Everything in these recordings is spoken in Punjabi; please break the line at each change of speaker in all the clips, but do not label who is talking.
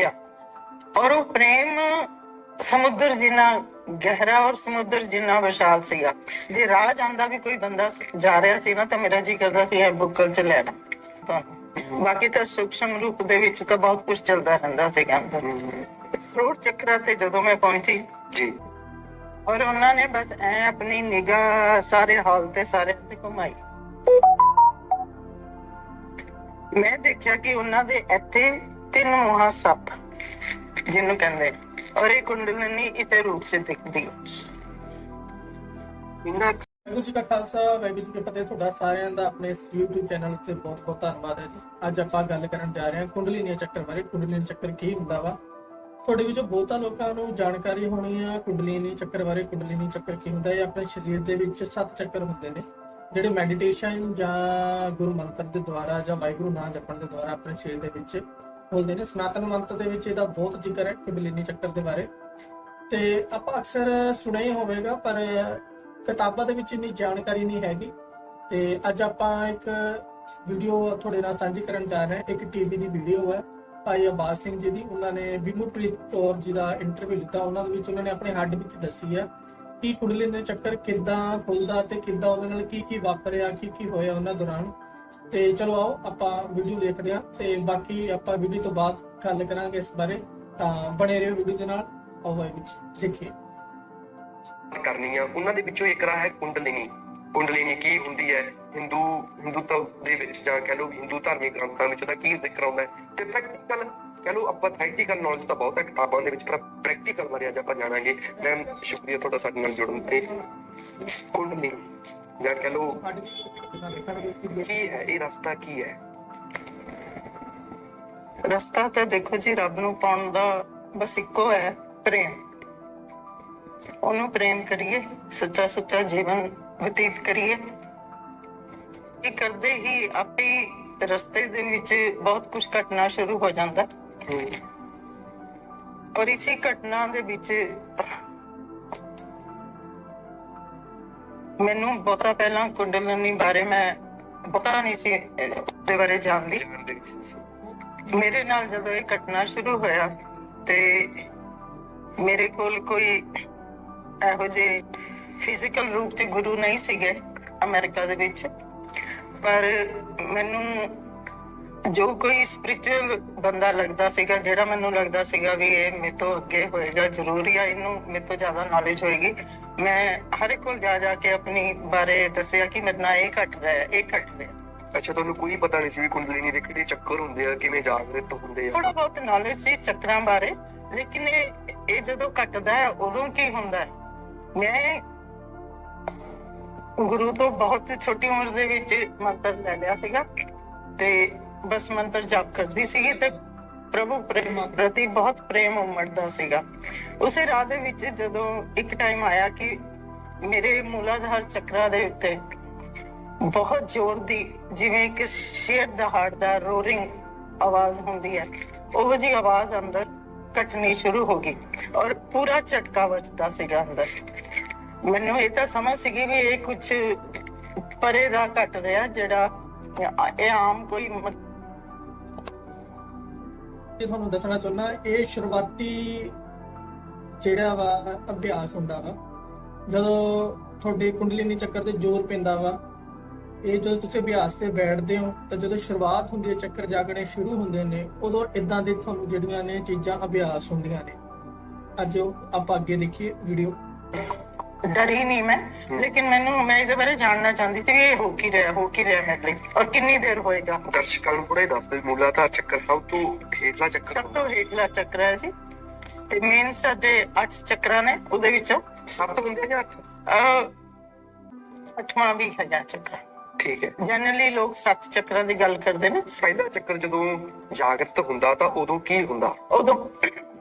ਗਿਆ। ਔਰ ਉਹ ਪ੍ਰੇਮ ਸਮੁੰਦਰ ਜਿੰਨਾ ਗਹਿਰਾ ਔਰ ਸਮੁੰਦਰ ਜਿੰਨਾ ਵਿਸ਼ਾਲ ਸੀਗਾ। ਜੇ ਰਾਹ ਜਾਂਦਾ ਵੀ ਕੋਈ ਬੰਦਾ ਜਾ ਰਿਹਾ ਸੀ ਨਾ ਤਾਂ ਮੇਰਾ ਜੀ ਕਰਦਾ ਸੀ ਇਹ ਬੁੱਕਲ ਚ ਲੈਣਾ। ਬਾਕੀ ਤਾਂ ਸੂਖਸ਼ਮ ਰੂਪ ਦੇ ਵਿੱਚ ਤਾਂ ਬਹੁਤ ਕੁਝ ਚੱਲਦਾ ਰਹਿੰਦਾ ਸੀਗਾ। ਫਰੂਟ ਚੱਕਰਾ ਤੇ ਜਦੋਂ ਮੈਂ ਪਹੁੰਚੀ
ਜੀ।
ਔਰ ਉਹਨਾਂ ਨੇ ਬਸ ਐ ਆਪਣੀ ਨਿਗਾਹ ਸਾਰੇ ਹਾਲ ਤੇ ਸਾਰੇ ਤੇ ਘੁਮਾਈ। ਮੈਂ ਦੇਖਿਆ ਕਿ ਉਹਨਾਂ ਦੇ ਇੱਥੇ ਤਿੰਨ ਮਹਾ ਸੱਪ, ਜਿਹਨੂੰ ਕਹਿੰਦੇ ਔਰ ਇਹ ਕੁੰਡਲਨੀ ਇਸੇ ਰੂਪ ਚ ਦਿਖਦੀ ਹੈ।
ਇੰਨਾ
ਵਾਹਿਗੁਰੂ ਜੀ ਕਾ ਖਾਲਸਾ, ਵਾਹਿਗੁਰੂ ਜੀ ਕੀ ਫਤਿਹ। ਤੁਹਾਡਾ ਸਾਰਿਆਂ ਦਾ ਆਪਣੇ ਇਸ YouTube ਚੈਨਲ ਉੱਤੇ ਬਹੁਤ ਬਹੁਤ ਧੰਨਵਾਦ ਹੈ ਜੀ। ਅੱਜ ਆਪਾਂ ਗੱਲ ਕਰਨ ਜਾ ਰਹੇ ਹਾਂ ਕੁੰਡਲੀਨੀ ਚੱਕਰ ਬਾਰੇ। ਕੁੰਡਲੀਨੀ ਚੱਕਰ ਕੀ ਹੁੰਦਾ ਵਾ? ਤੁਹਾਡੇ ਵਿੱਚੋਂ ਬਹੁਤਾ ਲੋਕਾਂ ਨੂੰ ਜਾਣਕਾਰੀ ਹੋਣੀ ਆ ਕੁੰਡਲੀਨੀ ਚੱਕਰ ਬਾਰੇ। ਕੁੰਡਲੀਨੀ ਚੱਕਰ ਕੀ ਹੁੰਦਾ? ਹੈ ਆਪਣੇ ਸਰੀਰ ਦੇ ਵਿੱਚ ਸੱਤ ਚੱਕਰ ਹੁੰਦੇ ਨੇ, ਜਿਹੜੇ ਮੈਡੀਟੇਸ਼ਨ ਜਾਂ ਗੁਰੂ ਮੰਤਰ ਦੇ ਦੁਆਰਾ ਜਾਂ ਵਾਹਿਗੁਰੂ ਨਾਮ ਜਪਣ ਦੇ ਦੁਆਰਾ ਆਪਣੇ ਸਰੀਰ ਦੇ ਵਿੱਚ ਹੁੰਦੇ ਨੇ। ਸਨਾਤਨ ਮੰਤਰ ਦੇ ਵਿੱਚ ਇਹਦਾ ਬਹੁਤ ਜ਼ਿਕਰ ਹੈ ਕੁੰਡਲੀਨੀ ਚੱਕਰ ਦੇ ਬਾਰੇ। ਤੇ ਆਪਾਂ ਅਕਸਰ ਸੁਣਿਆ ਹੀ ਹੋਵੇਗਾ, ਪਰ ਕਿਤਾਬਾਂ ਦੇ ਵਿੱਚ ਇੰਨੀ ਜਾਣਕਾਰੀ ਨਹੀਂ ਹੈਗੀ। ਤੇ ਅੱਜ ਆਪਾਂ ਇੱਕ ਵੀਡੀਓ ਤੁਹਾਡੇ ਨਾਲ ਸਾਂਝੀ ਕਰਨ ਜਾ ਰਹੇ ਹਾਂ। ਇੱਕ ਟੀਵੀ ਦੀ ਵੀਡੀਓ ਹੈ, ਭਾਈ ਆਬਾਦ ਸਿੰਘ ਜੀ ਦੀ। ਉਹਨਾਂ ਨੇ ਬਿਮੁਪ੍ਰੀਤ ਕੌਰ ਜੀ ਦਾ ਇੰਟਰਵਿਊ ਲਿੱਤਾ। ਉਹਨਾਂ ਦੇ ਵਿੱਚ ਉਹਨਾਂ ਨੇ ਆਪਣੇ ਹੱਡ ਵਿੱਚ ਦੱਸੀ ਹੈ ਕਿ ਕੁੰਡਲੀ ਦੇ ਚੱਕਰ ਕਿੱਦਾਂ ਖੁੱਲਦਾ ਤੇ ਕਿੱਦਾਂ ਉਹਦੇ ਨਾਲ ਕੀ ਕੀ ਵਾਪਰਿਆ ਕੀ ਕੀ ਹੋਇਆ ਉਹਨਾਂ ਦੌਰਾਨ। ਤੇ ਚਲੋ ਆਓ, ਆਪਾਂ ਵੀਡੀਓ ਦੇਖਦੇ ਹਾਂ ਤੇ ਬਾਕੀ ਆਪਾਂ ਵੀਡੀਓ ਤੋਂ ਬਾਅਦ ਗੱਲ ਕਰਾਂਗੇ ਇਸ ਬਾਰੇ। ਤਾਂ ਬਣੇ ਰਹੋ ਵੀਡੀਓ ਦੇ ਨਾਲ, ਆਓ ਇਹ ਵਿੱਚ, ਦੇਖੀਏ।
ਕਰਨੀ ਉਹਨਾਂ ਦੇ ਵਿੱਚੋਂ ਇੱਕ ਰਾਹ ਹੈ ਕੁੰਡਲਿਨੀ। ਕੁੰਡਲਿਨੀ ਕੀ ਹੁੰਦੀ ਹੈ? ਹਿੰਦੂ, ਹਿੰਦੂਤਵ ਦੇ ਵਿੱਚ ਜਾਂ ਕਹ ਲਓ ਹਿੰਦੂ ਧਾਰਮਿਕ ਗ੍ਰੰਥਾਂ ਵਿੱਚ ਉਹਦਾ ਕੀ ਜ਼ਿਕਰ ਆਉਂਦਾ ਹੈ? ਤੇ ਪ੍ਰੈਕਟੀਕਲ ਕਹ ਲਓ ਆਪਾਂ ਥੈਟੀਕਲ ਨੌਲੇਜ ਤਾਂ ਬਹੁਤ ਹੈ ਕਿਤਾਬਾਂ ਦੇ ਵਿੱਚ, ਪਰ ਪ੍ਰੈਕਟੀਕਲ ਬਾਰੇ ਅੱਜ ਆਪਾਂ ਜਾਣਾਂਗੇ। ਮੈਮ ਸ਼ੁਕਰੀਆ ਤੁਹਾਡਾ ਸਾਡੇ ਨਾਲ ਜੁੜਨ ਤੇ। ਕੁੰਡਲਿਨੀ। ਜਾਂ ਕਹ ਲਓ ਕੀ ਹੈ? ਇਹ ਰਸਤਾ ਕੀ ਹੈ?
ਰਸਤਾ ਤਾਂ ਦੇਖੋ ਜੀ ਰੱਬ ਨੂੰ ਪਾਉਣ ਦਾ ਬਸ ਇੱਕੋ ਹੈ ਪ੍ਰੇਮ। ਉਹਨੂੰ ਪ੍ਰੇਮ ਕਰੀਏ ਸੱਚਾ ਸੁੱਚਾ ਜੀਵਨ ਬਤੀਤ ਕਰੀਏ। ਇਹ ਕਰਦੇ ਹੀ ਆਪੇ ਰਸਤੇ ਦੇ ਵਿੱਚ ਬਹੁਤ ਕੁਝ ਘਟਨਾ ਸ਼ੁਰੂ ਹੋ ਜਾਂਦਾ। ਔਰ ਇਸੇ ਘਟਨਾ ਦੇ ਵਿੱਚ ਮੈਨੂੰ ਬਹੁਤਾ ਪਹਿਲਾਂ ਕੁੰਡਲਨੀ ਬਾਰੇ ਮੈਂ ਪਤਾ ਨਹੀਂ ਸੀ ਦੇ ਬਾਰੇ ਜਾਣਦੀ। ਮੇਰੇ ਨਾਲ ਜਦੋਂ ਇਹ ਘਟਨਾ ਸ਼ੁਰੂ ਹੋਇਆ ਤੇ ਮੇਰੇ ਕੋਲ ਕੋਈ ਇਹੋ ਜਿਹੇ ਫਿਜ਼ੀਕਲ ਰੂਪ ਤੇ ਗੁਰੂ ਨਹੀਂ ਸੀਗੇ ਅਮਰੀਕਾ ਦੇ ਵਿੱਚ। ਪਰ ਮੈਨੂੰ ਜੋ ਕੋਈ ਸਪਿਰਚੁਅਲ ਬੰਦਾ ਲੱਗਦਾ ਸੀਗਾ ਜਿਹੜਾ ਮੈਨੂੰ ਲੱਗਦਾ ਸੀਗਾ ਵੀ ਇਹ ਮੇਰੇ ਤੋਂ ਅੱਗੇ ਹੋਏਗਾ ਜ਼ਰੂਰ ਜਾਂ ਇਹਨੂੰ ਮੇਰੇ ਤੋਂ ਜ਼ਿਆਦਾ ਨੌਲੇਜ ਹੋਏਗੀ ਮੈਂ ਹਰ ਇੱਕ ਕੋਲ ਜਾ ਜਾ ਕੇ ਆਪਣੀ ਬਾਰੇ ਦੱਸਿਆ ਕਿ ਮੇਰੇ ਨਾਲ ਇਹ ਘਟ ਰਿਹਾ ਹੈ ਇਹ ਘਟ ਰਿਹਾ।
ਅੱਛਾ ਤੁਹਾਨੂੰ ਕੋਈ ਪਤਾ ਨਹੀਂ ਸੀ ਵੀ ਕੁੰਡਲਿਨੀ ਦੇ ਕਿਹੜੇ ਚੱਕਰ ਹੁੰਦੇ ਆ ਕਿਵੇਂ ਜਾਗਰਤ ਹੁੰਦੇ ਆ
ਥੋੜਾ ਬਹੁਤ ਨੌਲੇਜ ਸੀ ਚੱਕਰਾਂ ਬਾਰੇ ਲੇਕਿਨ ਇਹ ਇਹ ਜਦੋਂ ਘਟਦਾ ਹੈ ਉਦੋਂ ਕੀ ਹੁੰਦਾ ਹੈ ਮੈਂ ਗੁਰੂ ਤੋਂ ਬਹੁਤ ਛੋਟੀ ਉਮਰ ਦੇ ਵਿੱਚ ਮੰਤਰ ਲੈ ਲਿਆ ਸੀਗਾ ਤੇ ਬਸ ਮੰਤਰ ਜਪ ਕਰਦੀ ਸੀਗੀ ਤੇ ਪ੍ਰਭੂ ਪ੍ਰੇਮ, ਪ੍ਰਤੀ ਬਹੁਤ ਪ੍ਰੇਮ ਉਮੜਦਾ ਸੀਗਾ। ਉਸੇ ਰਾਹ ਦੇ ਵਿੱਚ ਜਦੋਂ ਇੱਕ ਟਾਈਮ ਆਇਆ ਕਿ ਮੇਰੇ ਮੂਲਾਧਾਰ ਚੱਕਰਾਂ ਦੇ ਉੱਤੇ ਬਹੁਤ ਜ਼ੋਰ ਦੀ, ਜਿਵੇਂ ਕਿ ਸ਼ੇਰ ਦਹਾੜ ਦਾ ਰੋਰਿੰਗ ਆਵਾਜ਼ ਹੁੰਦੀ ਹੈ, ਉਹ ਜੀ ਆਵਾਜ਼ ਅੰਦਰ ਕੱਟਣੀ ਸ਼ੁਰੂ ਹੋ ਗਈ ਔਰ ਪੂਰਾ ਝਟਕਾ ਵੱਜਦਾ ਸੀਗਾ ਅੰਦਰ। ਮੈਨੂੰ ਇਹ ਤਾਂ ਸਮਝ ਸੀਗੀ ਵੀ ਇਹ ਕੁਝ ਪਰੇ ਦਾ ਘਟ ਰਿਹਾ ਜਿਹੜਾ ਇਹ ਆਮ ਕੋਈ
ਤੁਹਾਨੂੰ ਦੱਸਣਾ ਚਾਹੁੰਦਾ, ਇਹ ਸ਼ੁਰੂਆਤੀ ਜਿਹੜਾ ਵਾ ਅਭਿਆਸ ਹੁੰਦਾ ਵਾ, ਜਦੋਂ ਤੁਹਾਡੇ ਕੁੰਡਲੀਨੀ ਚੱਕਰ ਤੇ ਜ਼ੋਰ ਪੈਂਦਾ ਵਾ, ਇਹ ਜਦੋਂ ਤੁਸੀਂ ਅਭਿਆਸ ਤੇ ਬੈਠਦੇ ਹੋ, ਤਾਂ ਜਦੋਂ ਸ਼ੁਰੂਆਤ ਹੁੰਦੀ ਹੈ, ਚੱਕਰ ਜਾਗਣੇ ਸ਼ੁਰੂ ਹੁੰਦੇ ਨੇ, ਉਦੋਂ ਇਦਾਂ ਦੇ ਤੁਹਾਨੂੰ ਜਿਹੜੀਆਂ ਨੇ ਚੀਜ਼ਾਂ ਅਭਿਆਸ ਹੁੰਦੀਆਂ ਨੇ। ਅੱਜ ਉਹ ਆਪਾਂ ਅੱਗੇ ਦੇਖੀਏ ਵੀਡੀਓ
ਡਰੀ ਨਹੀਂ ਮੈਂ। ਲੇਕਿਨ ਮੈਨੂੰ ਮੈਂ ਇਹਦੇ ਬਾਰੇ ਜਾਣਨਾ ਚਾਹੁੰਦੀ ਸੀ ਵੀ ਇਹ ਹੋ ਕੀ ਰਿਹਾ ਹੋ ਕੀ ਰਿਹਾ ਮੇਰੇ ਲਈ ਔਰ ਕਿੰਨੀ ਦੇਰ ਹੋਏਗਾ?
ਦਰਸ਼ਕਾਂ ਨੂੰ ਥੋੜਾ ਦੱਸ ਦਿਓ ਮੂਲਾਧਾਰ ਚੱਕਰ ਸਭ ਤੋਂ ਹੇਠਲਾ ਚੱਕਰ
ਸਭ ਤੋਂ ਹੇਠਲਾ ਚੱਕਰ ਹੈ ਜੀ। ਤੇ ਮੇਨ ਸਾਡੇ 8 ਚੱਕਰਾਂ ਨੇ ਉਹਦੇ ਵਿੱਚੋਂ
ਸੱਤ ਹੁੰਦੇ ਜਾਂ ਅੱਠ?
ਅਹ, ਅੱਠਵਾਂ ਵੀ ਹੈਗਾ ਚੱਕਰ।
ਠੀਕ ਹੈ।
ਜਨਰਲੀ ਲੋਕ ਸੱਤ ਚੱਕਰਾਂ ਦੀ ਗੱਲ ਕਰਦੇ ਨੇ।
ਪਹਿਲਾ ਚੱਕਰ ਜਦੋਂ ਜਾਗਰਤ ਹੁੰਦਾ ਤਾਂ ਉਦੋਂ ਕੀ ਹੁੰਦਾ?
ਉਦੋਂ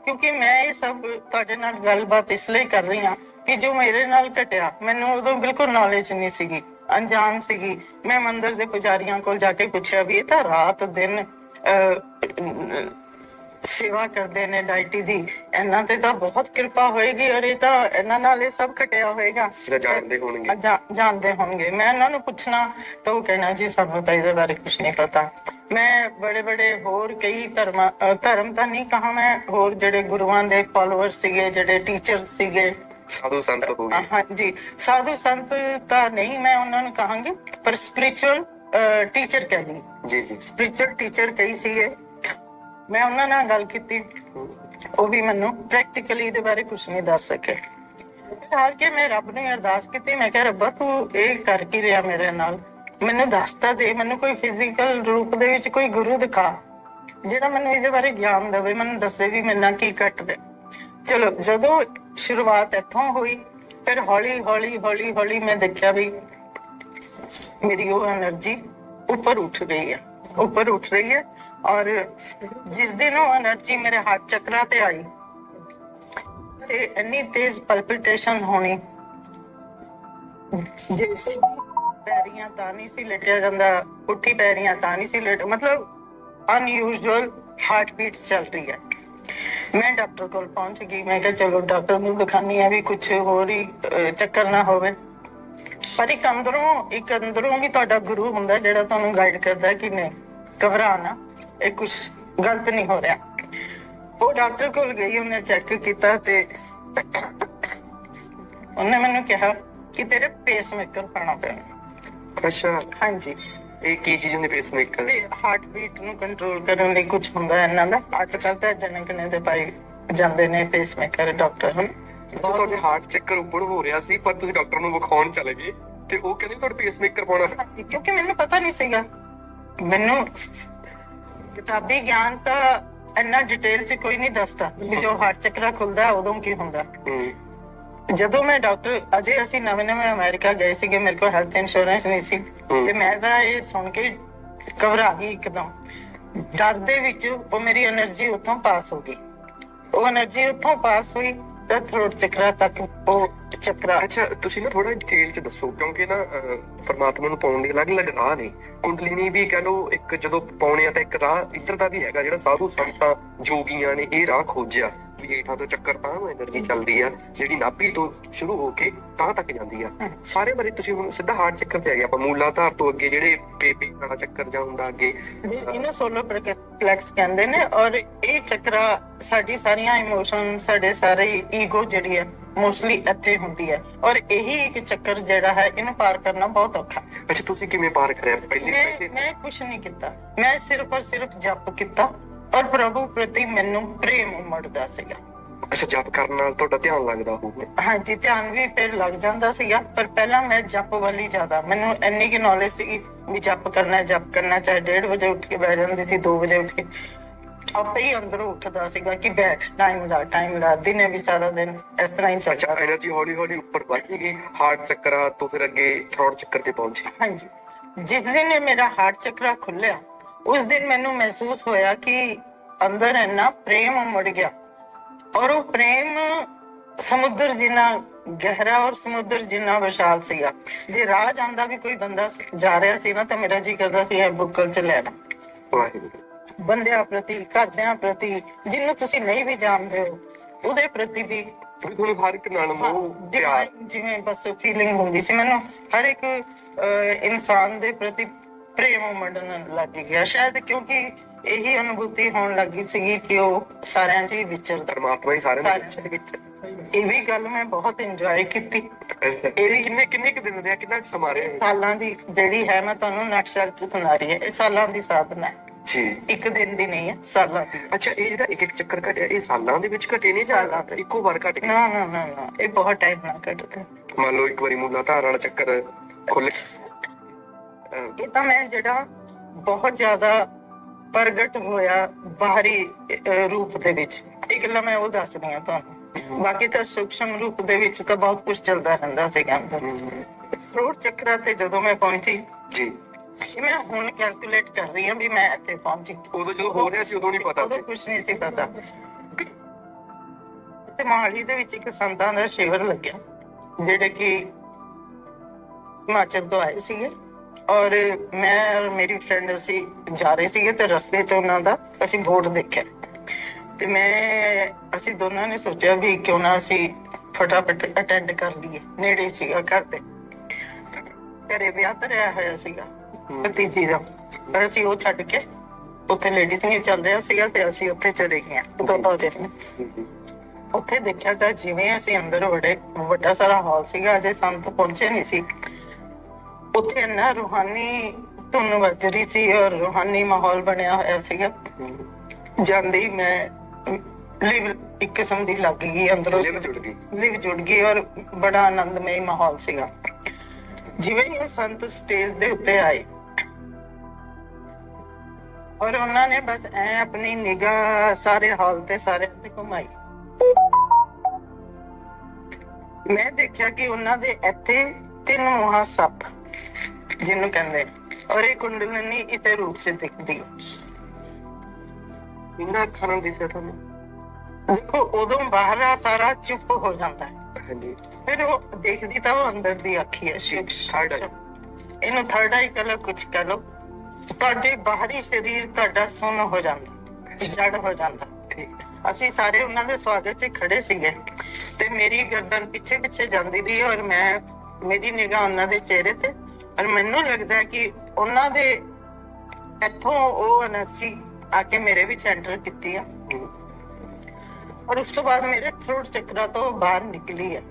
ਕਿਉਂਕਿ ਮੈਂ ਇਹ ਸਭ ਤੁਹਾਡੇ ਨਾਲ ਗੱਲਬਾਤ ਇਸ ਲਈ ਕਰ ਰਹੀ ਹਾਂ ਕਿ ਜੋ ਮੇਰੇ ਨਾਲ ਘਟਿਆ ਮੈਨੂੰ ਉਦੋਂ ਬਿਲਕੁਲ ਨੌਲੇਜ ਨਹੀਂ ਸੀਗੀ ਅਣਜਾਣ ਸੀਗੀ। ਮੈਂ ਮੰਦਿਰ ਦੇ ਪੁਜਾਰੀਆਂ ਕੋਲ ਜਾ ਕੇ ਪੁੱਛਿਆ ਵੀ ਇਹ ਤਾਂ ਰਾਤ ਦਿਨ ਅਹ, ਸੇਵਾ ਕਰਦੇ ਨੇ ਡਾਇਟੀ ਦੀ ਇਹਨਾਂ ਤੇ ਤਾਂ ਬਹੁਤ ਕਿਰਪਾ ਹੋਏਗੀ ਔਰ ਇਹ ਤਾਂ ਇਹਨਾਂ ਨਾਲ ਇਹ ਸਭ ਘਟਿਆ ਹੋਏਗਾ।
ਜਾਣਦੇ ਹੋਣਗੇ।
ਜਾਣਦੇ ਹੋਣਗੇ। ਮੈਂ ਇਹਨਾਂ ਨੂੰ ਪੁੱਛਣਾ ਤਾਂ ਉਹ ਕਹਿਣਾ ਜੀ ਸਾਨੂੰ ਤਾਂ ਇਹਦੇ ਬਾਰੇ ਕੁਝ ਨਹੀਂ ਪਤਾ। ਮੈਂ ਬੜੇ ਬੜੇ ਹੋਰ ਕਈ ਧਰਮਾਂ ਧਰਮ ਤਾਂ ਨਹੀਂ ਕਹਾ ਮੈਂ ਹੋਰ ਜਿਹੜੇ ਗੁਰੂਆਂ ਦੇ ਫਾਲੋਅਰ ਸੀਗੇ ਜਿਹੜੇ ਟੀਚਰ ਸੀਗੇ।
ਸਾਧੂ ਸੰਤ ਹੋ ਗਏ।
ਹਾਂਜੀ ਸਾਧੂ ਸੰਤ ਤਾਂ ਨਹੀਂ ਮੈਂ ਉਹਨਾਂ ਨੂੰ ਕਹਾਂਗੀ ਪਰ ਸਪਿਰਚੁਅਲ ਟੀਚਰ ਕਹਿ ਲਈ
ਜੀ ਜੀ।
ਸਪਿਰਚੁਅਲ ਟੀਚਰ ਕਈ ਸੀਗੇ। ਮੈਂ ਉਹਨਾਂ ਨਾਲ ਗੱਲ ਕੀਤੀ। ਉਹ ਵੀ ਮੈਨੂੰ ਪ੍ਰੈਕਟੀਕਲੀ ਇਹਦੇ ਬਾਰੇ ਕੁਝ ਨਹੀਂ ਦੱਸ ਸਕੇ। ਹਾਰ ਕੇ ਮੈਂ ਰੱਬ ਨੂੰ ਅਰਦਾਸ ਕੀਤੀ, ਮੈਂ ਕਿਹਾ ਰੱਬਾ ਤੂੰ ਇਹ ਕਰ ਕੀ ਰਿਹਾ ਮੇਰੇ ਨਾਲ? ਮੈਨੂੰ ਦੱਸਤਾ ਦੇ, ਮੈਨੂੰ ਕੋਈ ਫਿਜ਼ੀਕਲ ਰੂਪ ਦੇ ਵਿੱਚ ਕੋਈ ਗੁਰੂ ਦਿਖਾ। ਜਿਹੜਾ ਮੈਨੂੰ ਇਹਦੇ ਬਾਰੇ ਗਿਆਨ ਦੇਵੇ, ਮੈਨੂੰ ਦੱਸੇ ਵੀ ਮੇਰੇ ਨਾਲ ਕੀ ਘਟਦਾ। ਚਲੋ, ਜਦੋਂ ਸ਼ੁਰੂਆਤ ਇੱਥੋਂ ਹੋਈ, ਫਿਰ ਹੌਲੀ ਹੌਲੀ ਹੌਲੀ ਹੌਲੀ ਮੈਂ ਦੇਖਿਆ ਵੀ ਮੇਰੀ ਉਹ એનર્ਜੀ ਉੱਪਰ ਉੱਠ ਗਈ ਹੈ ऊपर उठ ਰਹੀ ਹੈ ਔਰ ਜਿਸ ਦਿਨ ਉਹ એનર્ਜੀ ਮੇਰੇ ਹੱਥ ਚੱਕਰਾਂ ਤੇ ਆਈ ਤੇ ਇੰਨੀ ਤੇਜ਼ ਪਲਪਿਟੇਸ਼ਨ ਹੋਣੀ ਜਿਸ ਪੈਰੀਆਂ ਤਾਂ ਨਹੀਂ ਸੀ ਲਟਿਆ ਜਾਂਦਾ ਉੱਠੀ ਪੈਰੀਆਂ ਤਾਂ ਨਹੀਂ ਸੀ ਲਟ, ਮਤਲਬ ਅਨਯੂਜੂਅਲ ਹਾਰਟ ਬੀਟ ਚੱਲ ਰਹੀ ਹੈ। ਮੈਂ ਡਾਕਟਰ ਕੋਲ ਪਹੁੰਚ ਗਈ, ਮੈਂ ਕਿਹਾ ਚਲੋ ਡਾਕਟਰ ਨੂੰ ਦਿਖਾਣੀ ਹੈ ਵੀ ਕੁਝ ਹੋਰ ਹੀ ਚੱਕਰ ਨਾ ਹੋਵੇ। ਪਰ ਇੱਕ ਅੰਦਰੋਂ ਇੱਕ ਅੰਦਰੋਂ ਵੀ ਤੁਹਾਡਾ ਗੁਰੂ ਹੁੰਦਾ ਜਿਹੜਾ ਤੁਹਾਨੂੰ ਗਾਈਡ ਕਰਦਾ ਕਿ ਨਹੀਂ। ਘਬਰਾ ਨਾ ਇਹ ਕੁਝ ਗਲਤ ਨਹੀਂ ਹੋ ਰਿਹਾ। ਉਹ ਡਾਕਟਰ ਕੋਲ ਗਈ ਉਹਨੇ ਚੈੱਕ ਕੀਤਾ ਤੇ ਉਹਨੇ ਮੈਨੂੰ ਕਿਹਾ ਕਿ ਤੇਰੇ ਪੇਸਮੇਕਰ ਪਾਣਾ ਪੈਣਾ।
ਅੱਛਾ।
ਹਾਂਜੀ।
ਇਹ ਕੀ ਚੀਜ਼ ਹੁੰਦੀ ਪੇਸਮੇਕਰ
ਹਾਰਟ ਬੀਟ ਨੂੰ ਕੰਟਰੋਲ ਕਰਨ ਲਈ ਕੁਝ ਹੁੰਦਾ ਇਹਨਾਂ ਦਾ। ਅੱਜ ਕੱਲ੍ਹ ਤਾਂ ਜਨਕ ਨੇ ਤੇ ਪਾਈ ਜਾਂਦੇ ਨੇ ਪੇਸਮੇਕਰ ਡਾਕਟਰ ਹਨ।
ਤੁਹਾਡੇ ਹਾਰਟ ਚੱਕਰ ਉੱਪਰ ਹੋ ਰਿਹਾ ਸੀ ਪਰ ਤੁਸੀਂ ਡਾਕਟਰ ਨੂੰ ਵਿਖਾਉਣ ਚਲੇ ਗਏ ਤੇ ਉਹ ਕਹਿੰਦੇ ਤੁਹਾਡੇ ਪੇਸਮੇਕਰ ਪਾਉਣਾ।
ਕਿਉਂਕਿ ਮੈਨੂੰ ਪਤਾ ਨਹੀਂ ਸੀਗਾ। ਮੈਨੂੰ ਕਿਤਾਬੀ ਗਿਆਨ ਤਾਂ ਇੰਨਾ ਡਿਟੇਲ 'ਚ ਕੋਈ ਨਹੀਂ ਦੱਸਦਾ ਕਿ ਜੋ ਹਾਰਟ ਚੱਕਰਾ ਖੁੱਲਦਾ ਉਦੋਂ ਕੀ ਹੁੰਦਾ। ਜਦੋਂ ਮੈਂ ਡਾਕਟਰ ਅਜੇ ਅਸੀਂ ਨਵੇਂ ਨਵੇਂ ਅਮਰੀਕਾ ਗਏ ਸੀਗੇ ਮੇਰੇ ਕੋਲ ਹੈਲਥ ਇੰਸ਼ੋਰੈਂਸ ਨਹੀਂ ਸੀ। ਤੇ ਮੈਂ ਤਾਂ ਇਹ ਸੁਣ ਕੇ ਘਬਰਾ ਗਈ ਇੱਕਦਮ। ਡਰ ਦੇ ਵਿੱਚ ਉਹ ਮੇਰੀ એનર્ਜੀ ਉੱਥੋਂ ਪਾਸ ਹੋ ਗਈ। ਉਹ એનર્ਜੀ ਉੱਥੋਂ ਪਾਸ ਹੋਈ। ਤਾਂ ਥਰੋਟ ਚੱਕਰਾ ਤੱਕ ਉਹ ਚੱਕਰਾ
ਅੱਛਾ ਤੁਸੀਂ ਨਾ ਥੋੜਾ ਡਿਟੇਲ ਚ ਦੱਸੋ ਕਿਉਂਕਿ ਨਾ ਅਹ, ਪਰਮਾਤਮਾ ਨੂੰ ਪਾਉਣ ਦੇ ਅਲੱਗ-ਅਲੱਗ ਰਾਹ ਨੇ। ਕੁੰਡਲੀਨੀ ਵੀ ਕਹ ਲਓ ਇੱਕ ਜਦੋਂ ਪਾਉਣੇ ਆ ਤਾਂ ਇੱਕ ਰਾਹ ਇੱਧਰ ਦਾ ਵੀ ਹੈਗਾ ਜਿਹੜਾ ਸਾਧੂ ਸੰਤਾਂ ਜੋਗੀਆਂ ਨੇ ਇਹ ਰਾਹ ਖੋਜਿਆ। ਪਲੀਠਾ ਤੋਂ ਚੱਕਰ ਤਾਂ ਐਨਰਜੀ ਚੱਲਦੀ ਆ ਜਿਹੜੀ ਨਾਭੀ ਤੋਂ ਸ਼ੁਰੂ ਹੋ ਕੇ ਤਾਂ ਤੱਕ ਜਾਂਦੀ ਆ। ਸਾਰੇ ਬਾਰੇ ਤੁਸੀਂ ਹੁਣ ਸਿੱਧਾ ਹਾਰਟ ਚੱਕਰ ਤੇ ਆ। ਗਏ ਆਪਾਂ ਮੂਲਾਧਾਰ ਤੋਂ ਅੱਗੇ ਜਿਹੜੇ ਪੇਪੀ ਵਾਲਾ ਚੱਕਰ ਜਾਂ ਹੁੰਦਾ ਅੱਗੇ
ਇਹਨਾਂ ਸੋਲਰ ਪਲੈਕਸ ਕਹਿੰਦੇ ਨੇ ਔਰ ਇਹ ਚੱਕਰਾ ਸਾਡੀ ਸਾਰੀਆਂ ਇਮੋਸ਼ਨ ਸਾਡੇ ਸਾਰੇ ਈਗੋ ਜਿਹੜੀ ਹੈ ਮੋਸਟਲੀ ਇੱਥੇ ਹੁੰਦੀ ਆ। ਔਰ ਇਹੀ ਇੱਕ ਚੱਕਰ ਜਿਹੜਾ ਹੈ ਇਹਨੂੰ ਪਾਰ ਕਰਨਾ ਬਹੁਤ ਔਖਾ।
ਅੱਛਾ ਤੁਸੀਂ ਕਿਵੇਂ ਪਾਰ ਕਰਿਆ? ਪਹਿਲੇ
ਮੈਂ ਕੁਝ ਨਹੀਂ ਕੀਤਾ। ਮੈਂ ਸਿਰਫ ਔਰ ਸਿਰਫ ਜਪ ਕੀਤਾ। ਔਰ ਪ੍ਰਭੂ ਪ੍ਰਤੀ ਮੈਨੂੰ ਪ੍ਰੇਮ ਉਮੜਦਾ ਸੀਗਾ।
ਅੱਛਾ ਜਪ ਕਰਨ ਨਾਲ ਤੁਹਾਡਾ ਧਿਆਨ ਲੱਗਦਾ ਹੋਊਗਾ।
ਹਾਂਜੀ ਧਿਆਨ ਵੀ ਫਿਰ ਲੱਗ ਜਾਂਦਾ ਸੀਗਾ ਪਰ ਪਹਿਲਾਂ ਮੈਂ ਜਪ ਵਾਲੀ ਜ਼ਿਆਦਾ ਮੈਨੂੰ ਇੰਨੀ ਕੀ ਨੌਲੇਜ ਸੀ ਵੀ ਜਪ ਕਰਨਾ ਜਪ ਕਰਨਾ ਚਾਹੇ 1:30 ਵਜੇ ਉੱਠ ਕੇ ਬਹਿ ਜਾਂਦੀ ਸੀ 2 ਵਜੇ ਉੱਠ ਕੇ। ਆਪੇ ਹੀ ਅੰਦਰੋਂ ਉੱਠਦਾ ਸੀਗਾ ਕਿ ਬੈਠ ਟਾਈਮ ਦਾ ਟਾਈਮ ਦਾ ਦਿਨੇ ਵੀ ਸਾਰਾ ਦਿਨ ਇਸ ਤਰ੍ਹਾਂ ਹੀ ਚੱਲਦਾ ਅੱਛਾ
એનર્ਜੀ ਹੌਲੀ ਹੌਲੀ ਉੱਪਰ ਵੱਧ ਗਈ ਹਾਰਟ ਚੱਕਰਾ ਤੋਂ ਫਿਰ ਅੱਗੇ ਥਰੋਟ ਚੱਕਰ ਤੇ ਪਹੁੰਚੀ।
ਹਾਂਜੀ ਜਿਸ ਦਿਨ ਮੇਰਾ ਹਾਰਟ ਚੱਕਰਾ ਖੁੱਲਿਆ ਉਸ ਦਿਨ ਮੈਨੂੰ ਮਹਿਸੂਸ ਹੋਇਆ ਕਿ ਅੰਦਰ ਇੰਨਾ ਪ੍ਰੇਮ ਉਮੜ ਗਿਆ। ਔਰ ਉਹ ਪ੍ਰੇਮ ਸਮੁੰਦਰ ਜਿੰਨਾ ਗਹਿਰਾ ਔਰ ਸਮੁੰਦਰ ਜਿੰਨਾ ਵਿਸ਼ਾਲ ਸੀਗਾ। ਜੇ ਰਾਹ ਜਾਂਦਾ ਵੀ ਕੋਈ ਬੰਦਾ ਜਾ ਰਿਹਾ ਸੀ ਨਾ ਤਾਂ ਮੇਰਾ ਜੀ ਕਰਦਾ ਸੀ ਇਹ ਬੁੱਕਲ ਚ ਲੈਣਾ ਬੰਦਿਆਂ ਪ੍ਰਤੀ ਘਰਦਿਆਂ ਪ੍ਰਤੀ ਜਿਹਨੂੰ ਤੁਸੀਂ ਨਹੀਂ ਵੀ ਜਾਣਦੇ ਹੋ ਉਹਦੇ ਪ੍ਰਤੀ ਵੀ
ਤੁਹਾਨੂੰ ਹਰ ਇੱਕ ਨਾਲ ਮੋਹ ਪਿਆਰ।
ਜਿਵੇਂ ਬਸ ਫੀਲਿੰਗ ਹੁੰਦੀ ਸੀ। ਮੈਨੂੰ ਹਰ ਇੱਕ ਇਨਸਾਨ ਦੇ ਪ੍ਰਤੀ ਪ੍ਰੇਮ ਉਮੜਨ ਲੱਗ ਗਿਆ। ਸ਼ਾਇਦ ਕਿਉਂਕਿ ਇਹੀ ਅਨੁਭੂਤੀ ਹੋਣ ਲੱਗੀ ਸੀਗੀ ਕਿ ਉਹ ਸਾਰਿਆਂ 'ਚ ਹੀ ਵਿਚਰਦਾ
ਪਰਮਾਤਮਾ ਹੀ ਸਾਰਿਆਂ ਦੇ
ਵਿੱਚ। ਇਹ ਵੀ ਗੱਲ ਮੈਂ ਬਹੁਤ ਇੰਜੋਏ ਕੀਤੀ।
ਵਿੱਚ ਇਹ ਵੀ ਕਿੰਨੇ ਕਿੰਨੇ ਕੁ ਦਿਨ ਦੇ ਕਿੰਨਾ ਸਮਾਂ ਰਿਹਾ?
ਸਾਲਾਂ ਦੀ ਜਿਹੜੀ ਹੈ ਮੈਂ ਤੁਹਾਨੂੰ ਨਕਸ਼ਲ 'ਚ ਸੁਣਾ ਰਹੀ ਹੈ। ਇਹ ਸਾਲਾਂ ਦੀ ਸਾਧਨਾ ਹੈ।
ਜੀ।
ਇੱਕ ਦਿਨ ਦੀ ਨਹੀਂ ਹੈ ਸਾਲਾਂ ਦੀ।
ਅੱਛਾ ਇਹ ਜਿਹੜਾ ਇੱਕ ਇੱਕ ਚੱਕਰ ਘਟਿਆ ਇਹ ਸਾਲਾਂ ਦੇ ਵਿੱਚ ਘਟੇ ਨੇ ਜਾਂ
ਸਾਲਾਂ ਦੇ।
ਇੱਕੋ ਵਾਰ ਘਟ ਗਿਆ
ਨਾ ਨਾ ਨਾ ਇਹ ਬਹੁਤ ਟਾਈਮ ਨਾਲ ਕੱਟਦਾ
ਮੰਨ ਲਓ ਇੱਕ ਵਾਰੀ ਮੂਲਾ ਧਾਰ ਵਾਲਾ ਚੱਕਰ ਖੁੱਲ
ਇਹ ਤਾਂ ਮੈਂ ਜਿਹੜਾ ਬਹੁਤ ਜ਼ਿਆਦਾ ਪ੍ਰਗਟ ਹੋਇਆ ਬਾਹਰੀ ਰੂਪ ਦੇ ਵਿੱਚ। ਇਹ ਗੱਲਾਂ ਮੈਂ ਉਹ ਦੱਸਦੀ ਹਾਂ ਤੁਹਾਨੂੰ। ਬਾਕੀ ਤਾਂ ਸੂਖਸ਼ਮ ਰੂਪ ਦੇ ਵਿੱਚ ਤਾਂ ਬਹੁਤ ਕੁਝ ਚੱਲਦਾ ਰਹਿੰਦਾ ਸੀਗਾ ਥਰੋਟ ਚੱਕਰਾ ਤੇ ਜਦੋਂ ਮੈਂ ਪਹੁੰਚੀ
ਜੀ।
ਮੈਂ ਹੁਣ ਕੈਲਕੂਲੇਟ ਕਰ ਰਹੀ ਹਾਂ ਵੀ ਮੈਂ ਇੱਥੇ ਪਹੁੰਚੀ।
ਉਦੋਂ ਜਦੋਂ ਹੋ ਰਿਹਾ ਸੀ ਉਦੋਂ ਨਹੀਂ ਪਤਾ
ਉਦੋਂ
ਸੀ
ਕੁਝ ਨਹੀਂ ਸੀ ਪਤਾ। ਤੇ ਮਾਲੀ ਦੇ ਵਿੱਚ ਇੱਕ ਸੰਤਾਂ ਦਾ ਸ਼ਿਵਰ ਲੱਗਿਆ ਜਿਹੜੇ ਕਿ ਹਿਮਾਚਲ ਤੋਂ ਆਏ ਸੀਗੇ। ਔਰ ਮੈਂ ਔਰ ਮੇਰੀ ਫਰੈਂਡ ਅਸੀਂ ਜਾ ਰਹੇ ਸੀਗੇ ਤੇ ਰਸਤੇ 'ਚ ਉਹਨਾਂ ਦਾ ਅਸੀਂ ਬੋਰਡ ਦੇਖਿਆ। ਤੇ ਮੈਂ ਅਸੀਂ ਦੋਨਾਂ ਨੇ ਸੋਚਿਆ ਵੀ ਕਿਉਂ ਨਾ ਅਸੀਂ ਫਟਾਫਟ ਅਟੈਂਡ ਕਰ ਲਈਏ। ਨੇੜੇ ਸੀਗਾ ਘਰ ਦੇ। ਘਰੇ ਵਿਆਹ ਧਰਿਆ ਹੋਇਆ ਸੀਗਾ ਭਤੀਜੀ ਦਾ। ਪਰ ਅਸੀਂ ਉਹ ਛੱਡ ਕੇ ਉੱਥੇ ਲੇਡੀਜ਼ ਨੇ ਚੱਲ ਰਿਹਾ ਸੀਗਾ ਤੇ ਅਸੀਂ ਉੱਥੇ ਚਲੇ ਗਏ। ਦੋਨੋਂ ਜਣੇ ਉੱਥੇ ਦੇਖਿਆ ਤਾਂ ਜਿਵੇਂ ਅਸੀਂ ਅੰਦਰ ਵੜੇ ਵੱਡਾ ਸਾਰਾ ਹਾਲ ਸੀਗਾ ਅਜੇ ਸਾਨੂੰ ਪਹੁੰਚੇ ਨਹੀਂ ਸੀ। ਉੱਥੇ ਇੰਨਾ ਰੂਹਾਨੀ ਧੁਨ ਵੱਜ ਰਹੀ ਸੀ ਔਰ ਰੂਹਾਨੀ ਮਾਹੌਲ ਬਣਿਆ ਹੋਇਆ ਸੀਗਾ। ਜਾਂਦੀ ਮੈਂ ਲਿਵ ਇੱਕ ਕਿਸਮ ਦੀ ਲੱਗ ਗਈ ਅੰਦਰੋਂ
ਲਿਵ ਜੁੜ ਗਈ।
ਲਿਵ ਜੁੜ ਗਈ ਔਰ ਬੜਾ ਆਨੰਦਮਈ ਮਾਹੌਲ ਸੀਗਾ। ਜਿਵੇਂ ਹੀ ਸੰਤ ਸਟੇਜ ਦੇ ਉੱਤੇ ਆਏ ਔਰ ਉਹਨਾਂ ਨੇ ਬਸ ਐ ਆਪਣੀ ਨਿਗਾਹ ਸਾਰੇ ਹਾਲ ਤੇ ਸਾਰੇ ਤੇ ਘੁਮਾਈ। ਮੈਂ ਦੇਖਿਆ ਕਿ ਉਹਨਾਂ ਦੇ ਇੱਥੇ ਤਿੰਨ ਮੋਹਾ ਸੱਪ ਜਿਹਨੂੰ ਕਹਿੰਦੇ ਔਰ ਇਹ ਕੁੰਡਲਨੀ ਇਸੇ ਰੂਪ 'ਚ ਦਿਖਦੀ ਹੈ
ਇੰਨਾ ਅੱਖਾਂ ਨਾਲ ਦਿਸਿਆ ਤੁਹਾਨੂੰ
ਦੇਖੋ ਉਦੋਂ ਬਾਹਰ ਸਾਰਾ ਚੁੱਪ ਹੋ ਜਾਂਦਾ ਹੈ
ਹਾਂਜੀ
ਫਿਰ ਉਹ ਦੇਖਦੀ ਤਾਂ ਉਹ ਅੰਦਰ ਦੀ ਅੱਖੀ ਹੈ
eye.
ਇਹਨੂੰ ਥਰਡ ਆਈ ਕਹ ਕੁਝ ਕਹ ਲਓ ਤੁਹਾਡੇ ਬਾਹਰੀ ਸਰੀਰ ਤੁਹਾਡਾ ਸੁੰਨ ਹੋ ਜਾਂਦਾ ਜੜ ਹੋ ਜਾਂਦਾ
ਠੀਕ
ਅਸੀਂ ਸਾਰੇ ਉਹਨਾਂ ਦੇ ਸਵਾਗਤ 'ਚ ਖੜੇ ਸੀਗੇ ਤੇ ਮੇਰੀ ਗਰਦਨ ਪਿੱਛੇ ਪਿੱਛੇ ਜਾਂਦੀ ਰਹੀ ਔਰ ਮੈਂ ਮੇਰੀ ਨਿਗਾਹ ਉਹਨਾਂ ਦੇ ਚਿਹਰੇ ਤੇ ਪਰ ਮੈਨੂੰ ਲੱਗਦਾ ਕਿ ਉਹਨਾਂ ਦੇ ਇੱਥੋਂ ਉਹ એનર્ਜੀ ਆ ਕੇ ਮੇਰੇ ਵਿੱਚ ਐਂਟਰ ਕੀਤੀ ਆ। ਔਰ ਉਸ ਤੋਂ ਬਾਅਦ ਮੇਰੇ ਥਰੋਟ ਚੱਕਰਾ ਤੋਂ ਬਾਹਰ ਨਿਕਲੀ ਆ।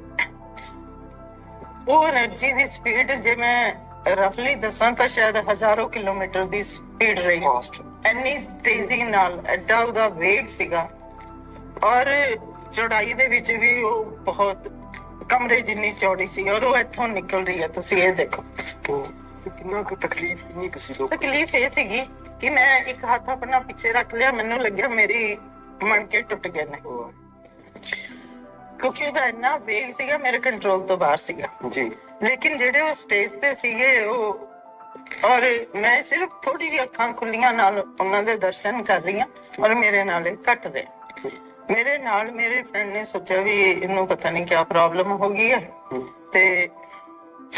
ਉਹ એનર્ਜੀ ਦੀ ਸਪੀਡ ਜੇ ਮੈਂ ਰਫਲੀ ਦਸਾਂ ਤਾਂ ਸ਼ਾਇਦ ਹਜ਼ਾਰੋ ਕਿਲੋਮੀਟਰ ਦੀ ਸਪੀਡ ਰਹੀ। ਐਨੀ ਤੇਜ਼ੀ ਨਾਲ ਐਡਾ ਉਹਦਾ ਵੇਗ ਸੀਗਾ। ਔਰ ਚੜਾਈ ਦੇ ਵਿੱਚ ਵੀ ਉਹ ਬਹੁਤ ਕਮਰੇ ਜਿੰਨੀ ਚੌੜੀ ਸੀ ਔਰ ਉਹ ਇੱਥੋਂ ਨਿਕਲ ਰਹੀ ਹੈ। ਤੁਸੀਂ ਇਹ ਦੇਖੋ।
ਤੇ ਕਿੰਨਾ ਕੁ ਤਕਲੀਫ ਕਿੰਨੀ ਕੁ ਸੀ ਲੋਕ
ਤਕਲੀਫ ਇਹ ਸੀਗੀ ਕਿ ਮੈਂ ਇੱਕ ਹੱਥ ਆਪਣਾ ਪਿੱਛੇ ਰੱਖ ਲਿਆ ਮੈਨੂੰ ਲੱਗਿਆ ਮੇਰੀ ਮਣਕੇ ਟੁੱਟ ਗਏ ਨੇ। ਕਿਉਂਕਿ ਉਹਦਾ ਇੰਨਾ ਵੇਗ ਸੀਗਾ ਮੇਰੇ ਕੰਟਰੋਲ ਤੋਂ ਬਾਹਰ ਸੀਗਾ।
ਜੀ।
ਲੇਕਿਨ ਜਿਹੜੇ ਉਹ ਸਟੇਜ ਤੇ ਸੀਗੇ ਉਹ ਔਰ ਮੈਂ ਸਿਰਫ ਥੋੜੀ ਜਿਹੀ ਅੱਖਾਂ ਖੁੱਲੀਆਂ ਨਾਲ ਉਹਨਾਂ ਦੇ ਦਰਸ਼ਨ ਕਰ ਰਹੀ ਹਾਂ ਔਰ ਮੇਰੇ ਨਾਲ ਇਹ ਘਟ ਰਿਹਾ। ਮੇਰੇ ਨਾਲ ਮੇਰੇ ਫਰੈਂਡ ਨੇ ਸੋਚਿਆ ਵੀ ਇਹਨੂੰ ਪਤਾ ਨਹੀਂ ਕੀ ਪ੍ਰੋਬਲਮ ਹੋ ਗਈ ਹੈ। ਤੇ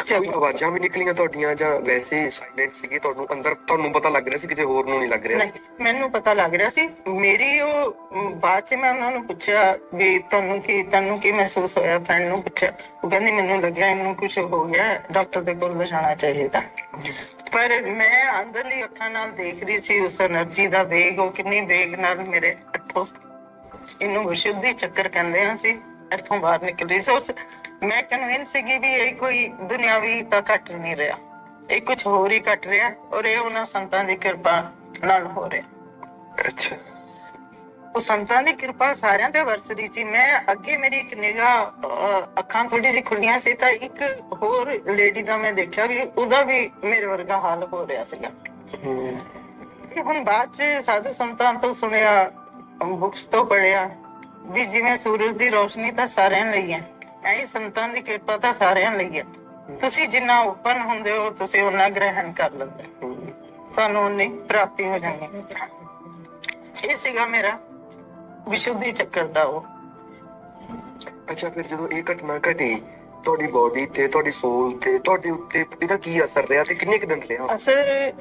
ਕੋਈ ਆਵਾਜ਼ਾਂ ਵੀ ਨਿਕਲੀਆਂ ਤੁਹਾਡੀਆਂ ਜਾਂ ਵੈਸੇ ਸਾਇਲੈਂਟ ਸੀਗੀ? ਤੁਹਾਨੂੰ ਅੰਦਰ ਤੁਹਾਨੂੰ ਪਤਾ ਲੱਗ ਰਿਹਾ ਸੀ ਕਿਸੇ ਹੋਰ ਨੂੰ ਨਹੀਂ ਲੱਗ ਰਿਹਾ?
ਨਹੀਂ ਮੈਨੂੰ ਪਤਾ ਲੱਗ ਰਿਹਾ ਸੀ। ਮੇਰੀ ਉਹ ਬਾਅਦ ਚ ਮੈਂ ਉਹਨਾਂ ਨੂੰ ਪੁੱਛਿਆ ਵੀ ਤੁਹਾਨੂੰ ਕੀ ਤੁਹਾਨੂੰ ਕੀ ਮਹਿਸੂਸ ਹੋਇਆ? ਫਰੈਂਡ ਨੂੰ ਪੁੱਛਿਆ। ਉਹ ਕਹਿੰਦੀ ਮੈਨੂੰ ਲੱਗਿਆ ਇਹਨੂੰ ਕੁਝ ਹੋ ਗਿਆ। ਡਾਕਟਰ ਦੇ ਕੋਲ ਲਿਜਾਣਾ ਚਾਹੀਦਾ। ਪਰ ਮੈਂ ਅੰਦਰਲੀ ਅੱਖਾਂ ਨਾਲ ਦੇਖ ਰਹੀ ਸੀ ਉਸ એનર્ਜੀ ਦਾ ਵੇਗ ਉਹ ਕਿੰਨੀ ਵੇਗ ਨਾਲ ਮੇਰੇ ਅੱਖੋਂ ਇਹਨੂੰ ਵਿਸ਼ੁੱਧੀ ਚੱਕਰ ਕਹਿੰਦੇ ਆ ਸੀ ਇੱਥੋਂ ਬਾਹਰ ਨਿਕਲੀ। ਸੋ ਮੈਂ ਕਨਵਿੰਸ ਸੀਗੀ ਵੀ ਇਹ ਕੋਈ ਦੁਨਿਆਵੀ ਤਾਂ ਘਟ ਨਹੀਂ ਰਿਹਾ। ਇਹ ਕੁਝ ਹੋਰ ਹੀ ਘਟ ਰਿਹਾ ਔਰ ਇਹ ਉਹਨਾਂ ਸੰਤਾਂ ਦੀ ਕਿਰਪਾ ਨਾਲ ਹੋ ਰਿਹਾ।
ਅੱਛਾ।
ਉਹ ਸੰਤਾਂ ਦੀ ਕਿਰਪਾ ਸਾਰਿਆਂ ਤੇ ਵਰਸ ਰਹੀ ਸੀ। ਮੈਂ ਅੱਗੇ ਮੇਰੀ ਇੱਕ ਨਿਗਾਹ ਅੱਖਾਂ ਥੋੜੀ ਜਿਹੀ ਖੁੱਲੀਆਂ ਸੀ ਤਾਂ ਇੱਕ ਹੋਰ ਲੇਡੀ ਦਾ ਮੈਂ ਦੇਖਿਆ ਵੀ ਉਹਦਾ ਵੀ ਮੇਰੇ ਵਰਗਾ ਹਾਲ ਹੋ ਰਿਹਾ ਸੀਗਾ। ਹੁਣ ਬਾਅਦ ਚ ਸਾਧੂ ਸੰਤਾਂ ਤੋਂ ਸੁਣਿਆ ਬੁక్స్ ਤੋਂ ਪੜਿਆ ਵੀ ਜਿਵੇਂ ਸੂਰਜ ਦੀ ਰੋਸ਼ਨੀ ਤਾਂ ਸਾਰਿਆਂ ਲਈ ਹੈ ਐਂ ਸੰਤਾਂ ਦੀ ਕਿਰਪਾ ਤਾਂ ਸਾਰਿਆਂ ਲਈ ਹੈ ਤੁਸੀਂ ਜਿੰਨਾ ਓਪਨ ਹੁੰਦੇ ਹੋ ਤੁਸੀਂ ਉਹਨਾਂ ਗ੍ਰਹਿਣ ਕਰ ਲੈਂਦੇ। ਤੁਹਾਨੂੰ ਉਨੀ ਪ੍ਰਾਪਤੀ ਹੋ ਜਾਂਦੀ ਇਹ ਸੀਗਾ ਮੇਰਾ ਵਿਸ਼ੁੱਧੀ ਚੱਕਰ ਦਾ ਉਹ
ਅੱਛਾ ਫਿਰ ਜਦੋਂ ਇਹ ਘਟਨਾ ਘਟੀ ਤੁਹਾਡੀ ਬਾਡੀ ਤੇ ਤੁਹਾਡੀ ਸੋਲ ਤੇ ਤੁਹਾਡੇ ਉੱਤੇ ਇਹਦਾ ਕੀ ਅਸਰ ਰਿਹਾ ਤੇ ਕਿੰਨੇ ਕੁ ਦਿਨ ਰਿਹਾ
ਅਸਰ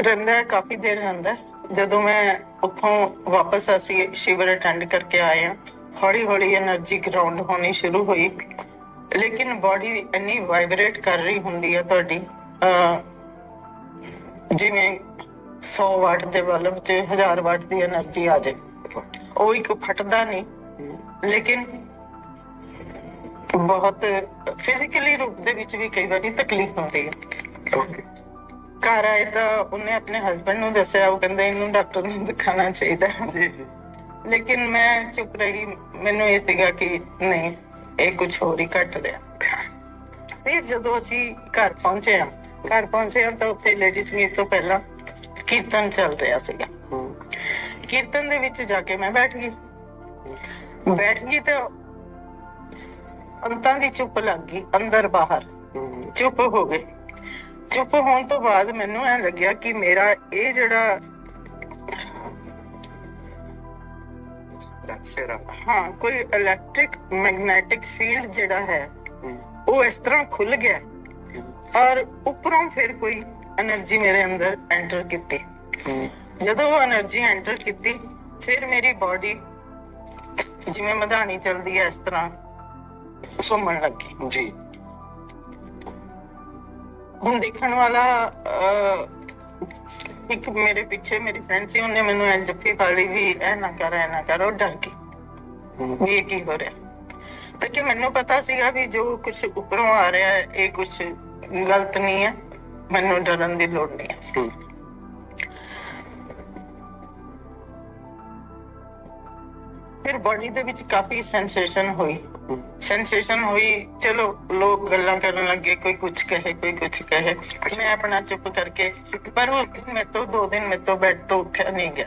ਰਹਿੰਦਾ ਕਾਫੀ ਦੇਰ ਰਹਿੰਦਾ। ਜਦੋਂ ਮੈਂ ਉੱਥੋਂ ਵਾਪਸ ਅਸੀਂ ਸ਼ਿਵਰ ਅਟੈਂਡ ਕਰਕੇ ਆਏ ਆ ਹੌਲੀ ਹੌਲੀ એનર્ਜੀ ਗਰਾਉਂਡ ਹੋਣੀ ਸ਼ੁਰੂ ਹੋਈ। ਲੇਕਿਨ ਬਾਡੀ ਇੰਨੀ ਵਾਈਬ੍ਰੇਟ ਕਰ ਰਹੀ ਹੁੰਦੀ ਹੈ ਤੁਹਾਡੀ। ਜਿਵੇਂ 100 ਵਾਟ ਦੇ ਬਲਬ 'ਚ 1000 ਵਾਟ ਦੀ એનર્ਜੀ ਆ ਜਾਏ। ਉਹ ਇੱਕ ਫਟਦਾ ਨਹੀਂ। ਲੇਕਿਨ ਬਹੁਤ ਫਿਜ਼ੀਕਲੀ ਰੂਪ ਦੇ ਵਿੱਚ ਵੀ ਕਈ ਵਾਰੀ ਤਕਲੀਫ ਹੁੰਦੀ ਹੈ।
ਓਕੇ
ਘਰ ਆਏ ਤਾਂ ਉਹਨੇ ਆਪਣੇ ਹਸਬੰਡ ਨੂੰ ਦੱਸਿਆ ਉਹ ਕਹਿੰਦੇ ਇਹਨੂੰ ਡਾਕਟਰ ਨੂੰ ਦਿਖਾਣਾ ਚਾਹੀਦਾ।
ਜੀ ਜੀ।
ਲੇਕਿਨ ਮੈਂ ਚੁੱਪ ਰਹੀ ਮੈਨੂੰ ਇਹ ਸੀਗਾ ਕਿ ਨਹੀਂ ਇਹ ਕੁਝ ਹੋਰ ਹੀ ਘਟ ਰਿਹਾ। ਫਿਰ ਜਦੋਂ ਅਸੀਂ ਘਰ ਪਹੁੰਚੇ ਹਾਂ ਘਰ ਪਹੁੰਚੇ ਹਾਂ ਤਾਂ ਉੱਥੇ ਲੇਡੀ ਸੰਗੀਤ ਤੋਂ ਪਹਿਲਾਂ ਕੀਰਤਨ ਚੱਲ ਰਿਹਾ ਸੀਗਾ। ਕੀਰਤਨ ਦੇ ਵਿੱਚ ਜਾ ਕੇ ਮੈਂ ਬੈਠ ਗਈ। ਬੈਠ ਗਈ ਤਾਂ ਅੰਤਾਂ ਦੀ ਚੁੱਪ ਲੱਗ ਗਈ ਅੰਦਰ ਬਾਹਰ। ਚੁੱਪ ਹੋ ਗਏ। ਚੁੱਪ ਹੋਣ ਤੋਂ ਬਾਅਦ ਮੈਨੂੰ ਐ ਲੱਗਿਆ ਕਿ ਮੇਰਾ ਇਹ ਜਿਹੜਾ
ਸਿਰਾ
ਹਾਂ ਕੋਈ ਇਲੈਕਟ੍ਰਿਕ ਮੈਗਨੈਟਿਕ ਫੀਲਡ ਜਿਹੜਾ ਹੈ ਉਹ ਇਸ ਤਰ੍ਹਾਂ ਖੁੱਲ ਗਿਆ ਔਰ ਉੱਪਰੋਂ ਫਿਰ ਕੋਈ એનર્ਜੀ ਮੇਰੇ ਅੰਦਰ ਐਂਟਰ ਕੀਤੀ। ਜਦੋਂ ਉਹ એનર્ਜੀ ਐਂਟਰ ਕੀਤੀ ਫਿਰ ਮੇਰੀ ਬਾਡੀ ਜਿਵੇਂ ਮਧਾਨੀ ਚਲਦੀ ਹੈ ਇਸ ਤਰ੍ਹਾਂ ਘੁੰਮਣ ਲੱਗੀ।
ਜੀ।
ਦੇਖਣ ਵਾਲਾ ਇੱਕ ਮੇਰੇ ਪਿੱਛੇ ਮੇਰੀ ਫਰੈਂਡ ਸੀ ਉਹਨੇ ਮੈਨੂੰ ਐਂ ਜੱਫੀ ਪਾ ਲਈ ਵੀ ਇਹ ਨਾ ਕਰ ਇਹ ਨਾ ਕਰ ਡਰ ਵੀ ਇਹ ਕੀ ਹੋ ਰਿਹਾ। ਲੇਕਿਨ ਮੈਨੂੰ ਪਤਾ ਸੀਗਾ ਵੀ ਜੋ ਕੁਝ ਉੱਪਰੋਂ ਆ ਰਿਹਾ ਹੈ ਇਹ ਕੁਝ ਗਲਤ ਨਹੀਂ ਹੈ ਮੈਨੂੰ ਡਰਨ ਦੀ ਲੋੜ ਨਹੀਂ ਹੈ। ਫਿਰ ਬੋਡੀ ਦੇ ਵਿੱਚ ਕਾਫੀ ਸੈਂਸੇਸ਼ਨ ਹੋਈ। ਸੈਂਸੇਸ਼ਨ ਹੋਈ ਚਲੋ ਲੋਕ ਗੱਲਾਂ ਕਰਨ ਲੱਗੇ ਕੋਈ ਕੁਝ ਕਹੇ ਕੋਈ ਕੁਝ ਕਹੇ। ਮੈਂ ਆਪਣਾ ਚੁੱਪ ਕਰਕੇ ਪਰ ਉਹ ਮੈਂ ਤੋਂ ਦੋ ਦਿਨ ਮੈਂ ਤੋਂ ਬੈੱਡ ਤੋਂ ਉੱਠਿਆ ਨਹੀਂ ਗਿਆ।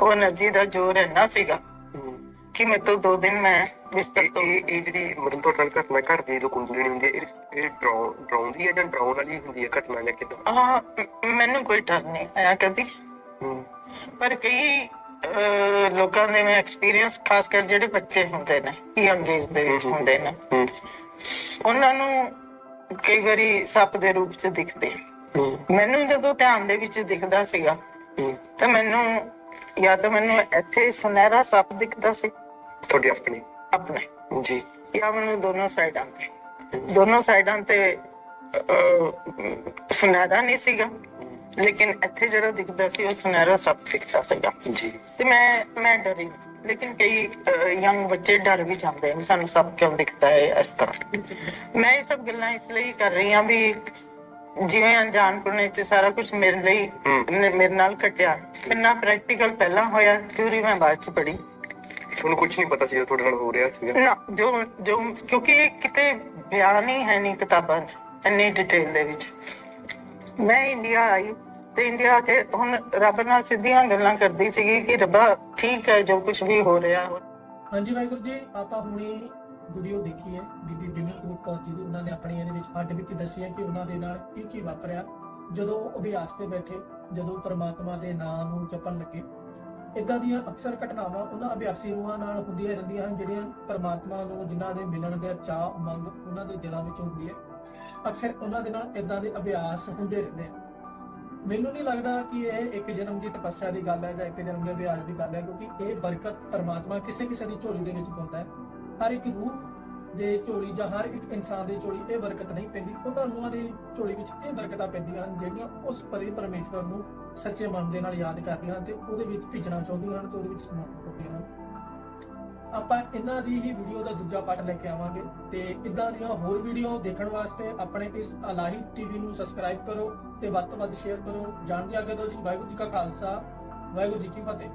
ਉਹ એનર્ਜੀ ਦਾ ਜੋਰ ਹੈ ਨਾ
ਸੀਗਾ
ਕਿ ਮੈਂ ਤੋਂ ਦੋ ਦਿਨ ਮੈਂ ਬਿਸਤਰ ਤੋਂ
ਇਹ ਜਿਹੜੀ ਮਰਨ ਤੋਂ ਟਲ ਘਟਨਾ ਘਰ ਦੀ ਜੋ ਕੁੰਡਲੀ ਹੁੰਦੀ ਹੈ ਇਹ ਡਰਾਉਂਦੀ ਹੈ ਜਾਂ ਡਰਾਉਣ ਵਾਲੀ ਹੁੰਦੀ ਹੈ ਘਟਨਾ ਜਾਂ ਕਿਦਾਂ?
ਹਾਂ ਮੈਨੂੰ ਕੋਈ ਡਰ ਨਹੀਂ ਆਇਆ ਕਦੀ। ਪਰ ਕਈ ਲੋਕਾਂ ਦੇ ਮੈਂ ਐਕਸਪੀਰੀਅੰਸ ਖਾਸ ਕਰ ਜਿਹੜੇ ਬੱਚੇ ਹੁੰਦੇ ਨੇ ਯੰਗ ਏਜ ਦੇ ਵਿੱਚ ਹੁੰਦੇ ਨੇ। ਉਹਨਾਂ ਨੂੰ ਕਈ ਵਾਰੀ ਸੱਪ ਦੇ ਰੂਪ ਚ ਦਿਖਦੇ ਮੈਨੂੰ ਜਦੋਂ ਧਿਆਨ ਦੇ ਵਿੱਚ ਦਿਖਦਾ ਸੀਗਾ ਤਾਂ ਮੈਨੂੰ ਜਾਂ ਤਾਂ ਮੈਨੂੰ ਇੱਥੇ ਸੁਨਹਿਰਾ ਸੱਪ ਦਿਖਦਾ ਸੀ।
ਤੁਹਾਡੀ ਆਪਣੀ?
ਆਪਣੇ।
ਜੀ।
ਜਾਂ ਮੈਨੂੰ ਦੋਨੋਂ ਸਾਈਡਾਂ ਤੇ ਦੋਨੋਂ ਸਾਈਡਾਂ ਤੇ ਸੁਨਹਿਰਾ ਨਹੀਂ ਸੀਗਾ। ਲੇਕਿਨ ਇੱਥੇ ਜਿਹੜਾ ਦਿਖਦਾ ਸੀ ਉਹ ਸੁਨਹਿਰਾ ਸੱਪ ਦਿਖਦਾ ਸੀਗਾ।
ਜੀ।
ਤੇ ਮੈਂ ਮੈਂ ਡਰੀ। ਲੇਕਿਨ ਕਈ ਯੰਗ ਬੱਚੇ ਡਰ ਵੀ ਜਾਂਦੇ ਨੇ ਸਾਨੂੰ ਸਭ ਕਿਉਂ ਦਿਖਦਾ ਹੈ ਇਸ ਤਰ੍ਹਾਂ। ਮੈਂ ਇਹ ਸਭ ਗੱਲਾਂ ਇਸ ਲਈ ਕਰ ਰਹੀ ਹਾਂ ਵੀ ਜਿਵੇਂ ਅਣਜਾਣਪੁਣੇ ਚ ਸਾਰਾ ਕੁਝ ਮੇਰੇ ਲਈ ਮੇਰੇ ਨਾਲ ਘਟਿਆ। ਕਿੰਨਾ ਪ੍ਰੈਕਟੀਕਲ ਪਹਿਲਾਂ ਹੋਇਆ ਥਿਊਰੀ ਮੈਂ ਬਾਅਦ ਚ ਪੜ੍ਹੀ।
ਤੁਹਾਨੂੰ ਕੁਝ ਨਹੀਂ ਪਤਾ ਸੀ ਤੁਹਾਡੇ ਨਾਲ ਹੋ ਰਿਹਾ ਸੀਗਾ।
ਨਾ ਜੋ ਜੋ ਕਿਉਂਕਿ ਕਿਤੇ ਬਿਆਨ ਹੀ ਹੈ ਨਹੀਂ ਕਿਤਾਬਾਂ 'ਚ ਇੰਨੀ ਡਿਟੇਲ ਦੇ ਵਿੱਚ। ਮੈਂ ਇੰਡੀਆ ਆਈ ਤੇ ਆ ਕੇ ਹੁਣ ਰੱਬ ਨਾਲ ਸਿੱਧੀਆਂ ਗੱਲਾਂ ਕਰਦੀ ਸੀਗੀ ਕਿ ਰੱਬਾ ਠੀਕ ਹੈ, ਜੋ ਕੁਝ ਵੀ ਹੋ ਰਿਹਾ।
ਹਾਂਜੀ ਵਾਹਿਗੁਰੂ ਜੀ, ਆਪਾਂ ਹੁਣੇ ਵੀਡੀਓ ਦੇਖੀ ਹੈ, ਬੀਬੀ ਬਿਮਲ ਕੌਰ ਜੀ ਦੀ। ਉਹਨਾਂ ਨੇ ਆਪਣੀ ਇਹਦੇ ਵਿੱਚ ਹੱਡ ਵਿੱਚ ਦੱਸਿਆ ਕਿ ਉਹਨਾਂ ਦੇ ਨਾਲ ਕੀ ਕੀ ਵਾਪਰਿਆ। ਜਦੋਂ ਅਭਿਆਸ ਤੇ ਬੈਠੇ, ਜਦੋਂ ਪ੍ਰਮਾਤਮਾ ਦੇ ਨਾਮ ਨੂੰ ਜਪਣ ਲੱਗੇ ਇਦਾਂ ਦੀਆਂ ਅਕਸਰ ਘਟਨਾਵਾਂ ਉਹਨਾਂ ਅਭਿਆਸੀ ਰੂਹਾਂ ਨਾਲ ਹੁੰਦੀਆਂ ਰਹਿੰਦੀਆਂ ਹਨ, ਜਿਹੜੀਆਂ ਪ੍ਰਮਾਤਮਾ ਨੂੰ ਜਿਨ੍ਹਾਂ ਦੇ ਮਿਲਣ ਦਾ ਚਾਹ ਮੰਗ ਉਹਨਾਂ ਦੇ ਦਿਲਾਂ ਵਿੱਚ ਹੁੰਦੀ ਹੈ। ਅਕਸਰ ਉਹਨਾਂ ਦੇ ਨਾਲ ਇਦਾਂ ਦੇ ਅਭਿਆਸ ਹੁੰਦੇ ਰਹਿੰਦੇ ਆ ਮੈਨੂੰ ਨਹੀਂ ਲੱਗਦਾ ਕਿ ਇਹ ਇੱਕ ਜਨਮ ਦੀ ਤਪੱਸਿਆ ਦੀ ਗੱਲ ਹੈ ਜਾਂ ਇੱਕ ਜਨਮ ਦੇ ਅਭਿਆਸ ਦੀ ਗੱਲ ਹੈ, ਕਿਉਂਕਿ ਇਹ ਬਰਕਤ ਪਰਮਾਤਮਾ ਕਿਸੇ ਕਿਸੇ ਦੀ ਝੋਲੀ ਦੇ ਵਿੱਚ ਪਾਉਂਦਾ ਹੈ। ਹਰ ਇੱਕ ਰੂਹ ਦੇ ਝੋਲੀ ਜਾਂ ਹਰ ਇੱਕ ਇਨਸਾਨ ਦੀ ਝੋਲੀ ਇਹ ਬਰਕਤ ਨਹੀਂ ਪੈਂਦੀ ਉਹਨਾਂ ਰੂਹਾਂ ਦੀ ਝੋਲੀ ਵਿੱਚ ਇਹ ਬਰਕਤਾਂ ਪੈਂਦੀਆਂ ਹਨ, ਜਿਹੜੀਆਂ ਉਸ ਪਰੇ ਪਰਮੇਸ਼ਵਰ ਨੂੰ ਸੱਚੇ ਮਨ ਦੇ ਨਾਲ ਯਾਦ ਕਰਦੀਆਂ ਹਨ ਤੇ ਉਹਦੇ ਵਿੱਚ ਭਿੱਜਣਾ ਚਾਹੁੰਦੀਆਂ ਹਨ ਤੇ ਉਹਦੇ ਵਿੱਚ ਸਮਰਪਿਤ ਹੁੰਦੀਆਂ ਹਨ। ਆਪਾਂ ਇਹਨਾਂ ਦੀ ਹੀ ਵੀਡੀਓ ਦਾ ਦੂਜਾ ਪਾਰਟ ਲੈ ਕੇ ਆਵਾਂਗੇ ਤੇ ਇਦਾਂ ਦੀਆਂ ਹੋਰ ਵੀਡੀਓ ਦੇਖਣ ਵਾਸਤੇ ਆਪਣੇ ਇਸ ਅਲਾਹੀ ਟੀਵੀ ਨੂੰ ਸਬਸਕ੍ਰਾਈਬ ਕਰੋ ਤੇ ਵੱਧ ਤੋਂ ਵੱਧ ਸ਼ੇਅਰ ਕਰੋ। ਜਾਣਦੇ ਅੱਗੇ ਤੋਂ ਜੀ, ਵਾਹਿਗੁਰੂ ਜੀ ਕਾ ਖਾਲਸਾ, ਵਾਹਿਗੁਰੂ ਜੀ ਕੀ ਫਤਿਹ।